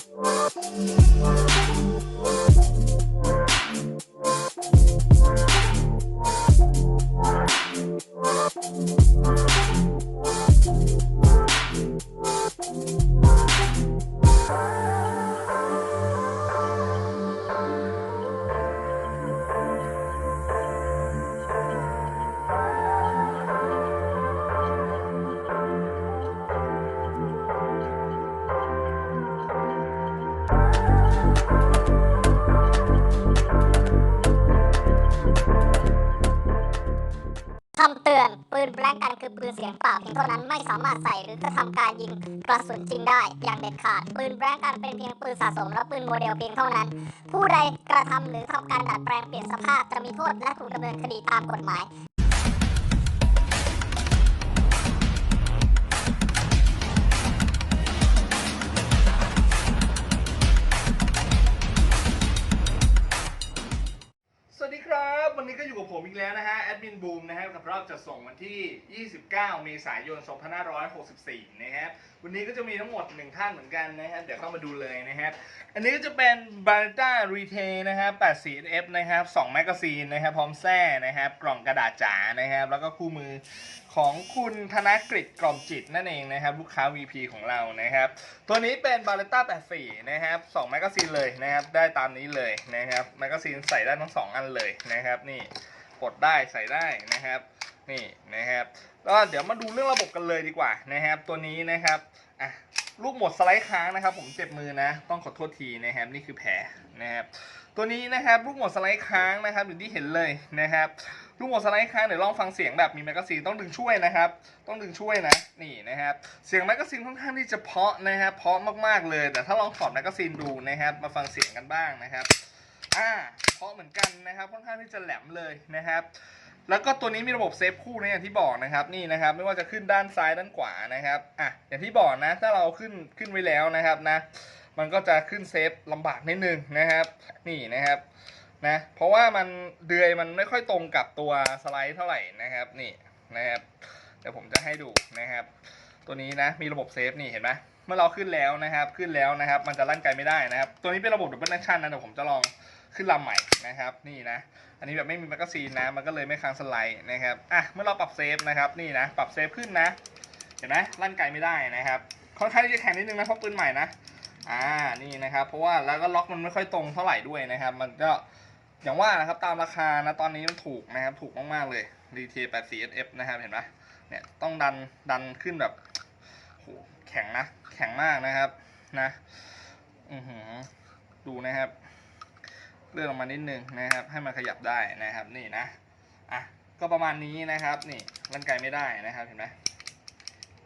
Thank you. คำเตือน ปืนแบล็กกันคือปืนเสียงเปล่าเพียงเท่านั้นไม่สามารถใส่หรือกระทำการยิงกระสุนจริงได้ อย่างเด็ดขาด ปืนแบล็กกันเป็นเพียงปืนสะสมและปืนโมเดลเพียงเท่านั้น ผู้ใดกระทำหรือทำการดัดแปลงเปลี่ยนสภาพจะมีโทษและถูกดำเนินคดีตามกฎหมาย มินบูมนะฮะกับรอบจัดส่งวันที่ 29 เมษายน 2564 นะครับ วันนี้ก็จะมีทั้งหมด 1 ท่านเหมือนกันนะฮะเดี๋ยวเข้ามาดูเลยนะครับ อันนี้ก็จะเป็น b a r t a Retail นะครับ8 4 F นะครับ 2 แมกกาซีนนะครับ พร้อมแส้นะครับ กล่องกระดาษจ๋านะครับ แล้วก็คู่มือของคุณธนกฤษกล่อมจิตนั่นเองนะครับ ลูกค้า VP ของเรานะครับ ตัวนี้เป็น b a r t a 84 นะครับ 2 แมกกาซีนเลยนะครับ ได้ตามนี้เลยนะครับ แมกกาซีนใส่ได้ทั้ง 2 อันเลยนะครับ นี่ กดได้ใส่ได้นะครับนี่นะครับแล้วเดี๋ยวมาดูเรื่องระบบกันเลยดีกว่านะครับ ตัวนี้นะครับอะลูกหมดสไลด์ค้างนะครับ ผมเจ็บมือนะ ต้องขอโทษทีนะครับนี่คือแผลนะครับตัวนี้นะครับลูกหมดสไลด์ค้างนะครับอย่างที่เห็นเลยนะครับลูกหมดสไลด์ค้างเดี๋ยวลองฟังเสียงแบบมีแมกกาซีนต้องดึงช่วยนะครับ ต้องดึงช่วยนะนี่นะครับเสียงแมกกาซีนค่อนข้างที่จะเพาะนะครับเพาะมากๆเลย แต่ถ้าลองถอดแมกกาซีนดูนะครับ มาฟังเสียงกันบ้างนะครับ อ่าเพราะเหมือนกันนะครับค่อนข้างที่จะแหลมเลยนะครับแล้วก็ตัวนี้มีระบบเซฟคู่นะอย่างที่บอกนะครับนี่นะครับไม่ว่าจะขึ้นด้านซ้ายด้านขวานะครับอะอย่างที่บอกนะถ้าเราขึ้นขึ้นไว้แล้วนะครับนะมันก็จะขึ้นเซฟลำบากนิดนึงนะครับ นี่นะครับนะเพราะว่ามันเดือยมันไม่ค่อยตรงกับตัวสไลด์เท่าไหร่นะครับนี่นะครับเดี๋ยวผมจะให้ดูนะครับ ตัวนี้นะมีระบบเซฟนี่เห็นไหม เมื่อเราขึ้นแล้วนะครับ ขึ้นแล้วนะครับ มันจะลั่นไกลไม่ได้นะครับ ตัวนี้เป็นระบบดับเบิลแอคชั่นนะเดี๋ยวผมจะลองขึ้นลำใหม่นะครับ นี่นะ อันนี้แบบไม่มีแมกกาซีนนะ มันก็เลยไม่ค้างสไลด์นะครับ อะ เมื่อเราปรับเซฟนะครับ นี่นะ ปรับเซฟขึ้นนะ เห็นไหมลั่นไกลไม่ได้นะครับ ค่อนข้างที่จะแข็งนิดนึงนะ เพราะปืนใหม่นะ อ่า นี่นะครับ เพราะว่าแล้วก็ล็อกมันไม่ค่อยตรงเท่าไหร่ด้วยนะครับ มันก็อย่างว่านะครับ ตามราคานะ ตอนนี้มันถูกนะครับ ถูกมากๆเลยรีเท8 4 SF นะครับ เห็นไหมเนี่ย ต้องดัน ดันขึ้นแบบโห แข็งนะ แข็งมากนะครับ นะ อือหือ ดูนะครับ เลื่อนลงมานิดนึงนะครับ ให้มันขยับได้นะครับ นี่นะ อะ ก็ประมาณนี้นะครับ นี่ร่างกายไม่ได้นะครับ เห็นไหม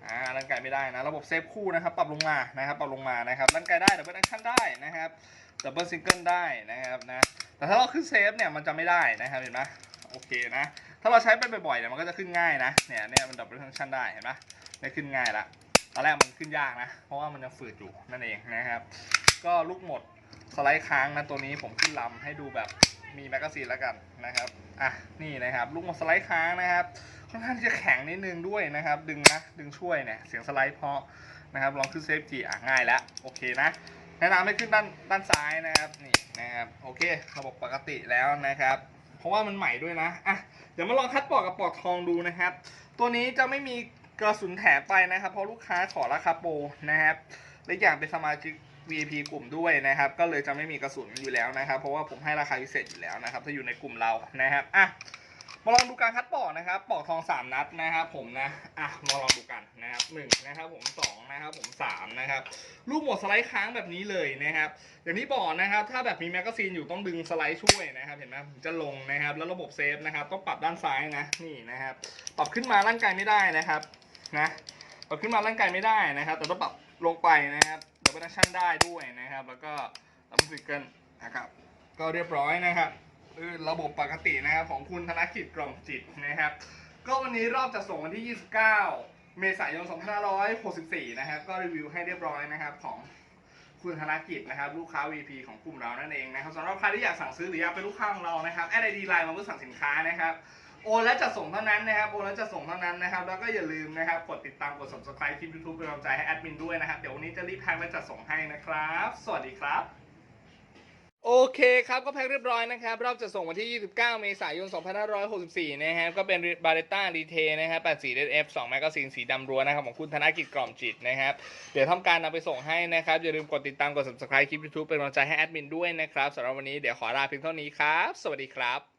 อ่าร่างกายไม่ได้นะ ระบบเซฟคู่นะครับ ปรับลงมานะครับ ปรับลงมานะครับร่างกายได้ดับเบิลแอคชั่นได้นะครับดับเบิลซิงเกิลได้นะครับนะ แต่ถ้าเราขึ้นเซฟเนี่ยมันจะไม่ได้นะครับ เห็นไหมโอเคนะ ถ้าเราใช้ไปบ่อยๆเนี่ยมันก็จะขึ้นง่ายนะ เนี่ยเนี่ยมันดับเบิลแอคชั่นได้เห็นไหมได้ขึ้นง่ายละ ตอนแรกมันขึ้นยากนะ เพราะว่ามันยังฝืดอยู่นั่นเองนะครับ ก็ลูกหมดสไลด์ค้างนะตัวนี้ผมขึ้นลำให้ดูแบบมีแมกกาซีนแล้วกันนะครับ อะ นี่นะครับ ลูกหมดสไลด์ค้างนะครับ ค่อนข้างที่จะแข็งนิดนึงด้วยนะครับ ดึงนะ ดึงช่วยเนี่ย เสียงสไลด์เพาะนะครับ ลองขึ้นเซฟจีอะง่ายแล้ว โอเคนะ แนะนำให้ขึ้นด้านด้านซ้ายนะครับ นี่นะครับ โอเค ระบบปกติแล้วนะครับ เพราะว่ามันใหม่ด้วยนะ อะ เดี๋ยวมาลองคัดปลอกกับปลอกทองดูนะครับ ตัวนี้จะไม่มี กระสุนแถมไปนะครับ เพราะลูกค้าขอราคาโปรนะครับและอย่างเป็นสมาชิก VIP กลุ่มด้วยนะครับ ก็เลยจะไม่มีกระสุนอยู่แล้วนะครับ เพราะว่าผมให้ราคาพิเศษอยู่แล้วนะครับ ถ้าอยู่ในกลุ่มเรานะครับอะมาลองดูการคัดปอกนะครับ ปอกทอง3นัดนะครับผมนะ อะ มาลองดูกันนะครับหนึ่งนะครับผมสองนะครับผมสามนะครับ ลูกหมดสไลด์ค้างแบบนี้เลยนะครับ อย่างที่บอกนะครับ ถ้าแบบมีแมกกาซีนอยู่ต้องดึงสไลด์ช่วยนะครับ เห็นไหมผมจะลงนะครับ แล้วระบบเซฟนะครับ ต้องปรับด้านซ้ายนะ นี่นะครับ ปรับขึ้นมาร่างกายไม่ได้นะครับ นะปรับขึ้นมาร่างกายไม่ได้นะครับ แต่ต้องปรับลงไปนะครับดับเบิลแอคชั่นได้ด้วยนะครับ แล้วก็ดับเบิลซิงเกิลนะครับ ก็เรียบร้อยนะครับระบบปกตินะครับของคุณธนกิจกล่อมจิตนะครับ ก็วันนี้รอบจะส่งวันที่ 29 เมษายน 2564 นะครับ ก็รีวิวให้เรียบร้อยนะครับของคุณธนกิจนะครับลูกค้า VP ของกลุ่มเรานั่นเองนะครับสำหรับใครที่อยากสั่งซื้อหรืออยากเป็นลูกค้าของเรานะครับแอดไอดีไลน์มาเพื่อสั่งสินค้านะครับ โอนและจะส่งเท่านั้นนะครับ โอนและจะส่งเท่านั้นนะครับ แล้วก็อย่าลืมนะครับ กดติดตาม กด subscribe คลิป YouTube เป็นกำลังใจให้แอดมินด้วยนะครับ เดี๋ยววันนี้จะรีบแพ็คและจัดส่งให้นะครับ สวัสดีครับ โอเคครับ ก็แพ็คเรียบร้อยนะครับ รอบจะส่งวันที่ 29 เมษายน 2564 นะครับ ก็เป็นบาเ t ต้ารีเทนะครับ84 f 2แมกกาซีนสีดำรั้วนะครับ ของคุณธนกิจกล่อมจิตนะครับ เดี๋ยวทำการนำไปส่งให้นะครับ อย่าลืมกดติดตาม กด subscribe คลิป YouTube เป็นกำลังใจให้แอดมินด้วยนะครับสำหรับวันนี้เดี๋ยวขอลาเพียงเท่านี้ครับ สวัสดีครับ